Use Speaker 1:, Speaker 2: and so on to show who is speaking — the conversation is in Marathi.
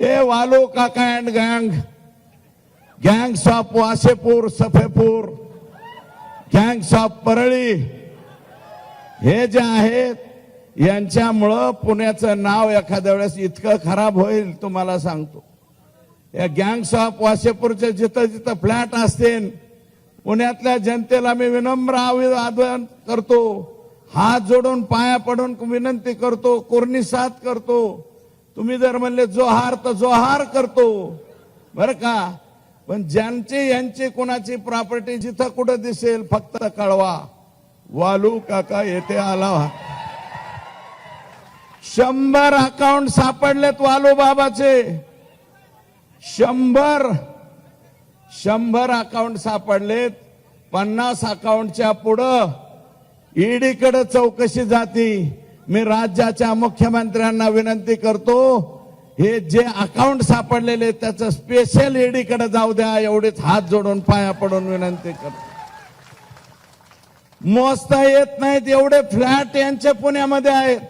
Speaker 1: ए वालू काका अँड गँग gangs of Wasseypur सफेपूर. Gangs of Parli. हे जे आहेत यांच्यामुळं पुण्याचं नाव एखाद्या वेळेस इतकं खराब होईल तुम्हाला सांगतो. या गँग्स ऑफ वासेपूरचे जिथं जिथं फ्लॅट असतील पुण्यातल्या जनतेला मी विनम्र आवे- आवाहन करतो. हात जोडून पाया पडून विनंती करतो कोरणी साथ करतो. तुम्ही जर म्हणले जोहार तर जोहार करतो. बर का? पण ज्यांचे यांचे कोणाची प्रॉपर्टी जिथं कुठं दिसेल फक्त कळवा. वालू काका येथे आला. शंभर अकाउंट सापडलेत वालू बाबाचे. शंभर शंभर अकाउंट सापडलेत. पन्नास अकाउंटच्या पुढं ईडीकडे चौकशी जाती. मी राज्याच्या मुख्यमंत्र्यांना विनंती करतो हे जे अकाउंट सापडलेले त्याचं स्पेशल ईडीकडे जाऊ द्या एवढेच हात जोडून पाया पडून विनंती करतो. मोजता येत नाहीत एवढे फ्लॅट यांच्या पुण्यामध्ये आहेत.